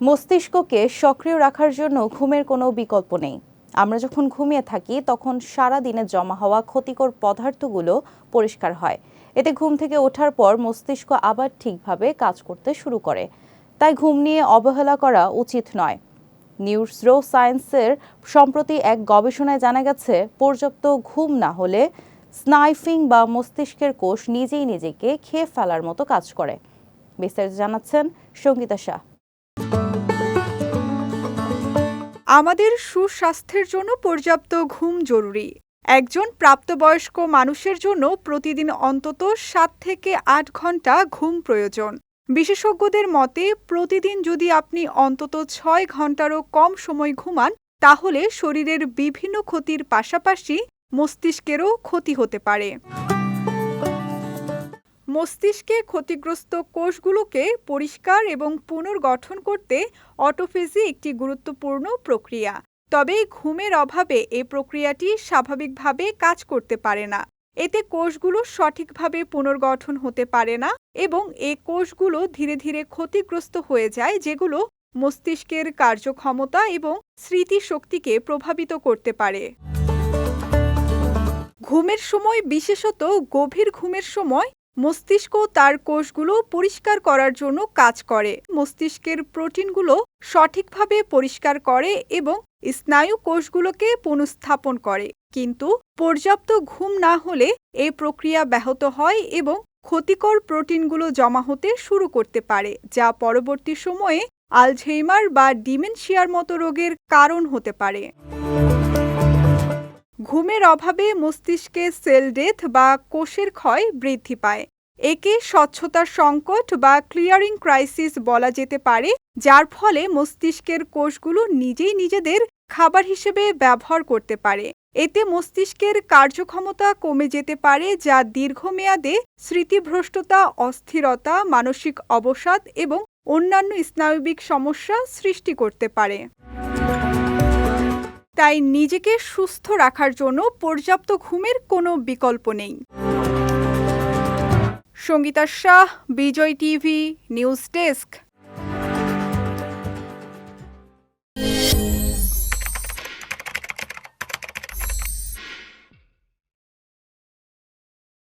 মস্তিষ্ককে সক্রিয় রাখার জন্য ঘুমের কোনো বিকল্প নেই। আমরা যখন ঘুমিয়ে থাকি, তখন সারা দিনে জমা হওয়া ক্ষতিকর পদার্থগুলো পরিষ্কার হয়। এতে ঘুম থেকে ওঠার পর মস্তিষ্ক আবার ঠিকভাবে কাজ করতে শুরু করে। তাই ঘুম নিয়ে অবহেলা করা উচিত নয়। নিউরো সায়েন্সের সম্প্রতি এক গবেষণায় জানা গেছে, পর্যাপ্ত ঘুম না হলে স্নাইফিং বা মস্তিষ্কের কোষ নিজেই নিজেকে খেয়ে ফেলার মতো কাজ করে। বিস্তারিত জানাচ্ছেন সঙ্গীতা শাহ। আমাদের সুস্বাস্থ্যের জন্য পর্যাপ্ত ঘুম জরুরি। একজন প্রাপ্তবয়স্ক মানুষের জন্য প্রতিদিন অন্তত সাত থেকে আট ঘণ্টা ঘুম প্রয়োজন। বিশেষজ্ঞদের মতে, প্রতিদিন যদি আপনি অন্তত ছয় ঘন্টারও কম সময় ঘুমান, তাহলে শরীরের বিভিন্ন ক্ষতির পাশাপাশি মস্তিষ্কেরও ক্ষতি হতে পারে। মস্তিষ্কে ক্ষতিগ্রস্ত কোষগুলোকে পরিষ্কার এবং পুনর্গঠন করতে অটোফেজি একটি গুরুত্বপূর্ণ প্রক্রিয়া। তবে ঘুমের অভাবে এই প্রক্রিয়াটি স্বাভাবিকভাবে কাজ করতে পারে না। এতে কোষগুলো সঠিকভাবে পুনর্গঠন হতে পারে না এবং এই কোষগুলো ধীরে ধীরে ক্ষতিগ্রস্ত হয়ে যায়, যেগুলো মস্তিষ্কের কার্যক্ষমতা এবং স্মৃতিশক্তিকে প্রভাবিত করতে পারে। ঘুমের সময়, বিশেষত গভীর ঘুমের সময় মস্তিষ্ক তার কোষগুলো পরিষ্কার করার জন্য কাজ করে। মস্তিষ্কের প্রোটিনগুলো সঠিকভাবে পরিষ্কার করে এবং স্নায়ু কোষগুলোকে পুনঃস্থাপন করে। কিন্তু পর্যাপ্ত ঘুম না হলে এই প্রক্রিয়া ব্যাহত হয় এবং ক্ষতিকর প্রোটিনগুলো জমা হতে শুরু করতে পারে, যা পরবর্তী সময়ে আলঝেইমার বা ডিমেনশিয়ার মতো রোগের কারণ হতে পারে। ঘুমের অভাবে মস্তিষ্কে সেল ডেথ বা কোষের ক্ষয় বৃদ্ধি পায়। একে স্বচ্ছতার সংকট বা ক্লিয়ারিং ক্রাইসিস বলা যেতে পারে, যার ফলে মস্তিষ্কের কোষগুলো নিজেই নিজেদের খাবার হিসেবে ব্যবহার করতে পারে। এতে মস্তিষ্কের কার্যক্ষমতা কমে যেতে পারে, যা দীর্ঘমেয়াদে স্মৃতিভ্রষ্টতা, অস্থিরতা, মানসিক অবসাদ এবং অন্যান্য স্নায়বিক সমস্যা সৃষ্টি করতে পারে। তাই নিজেকে সুস্থ রাখার জন্য পর্যাপ্ত ঘুমের কোনো বিকল্প নেই। Sangeeta Shah, Bijoy TV, news desk.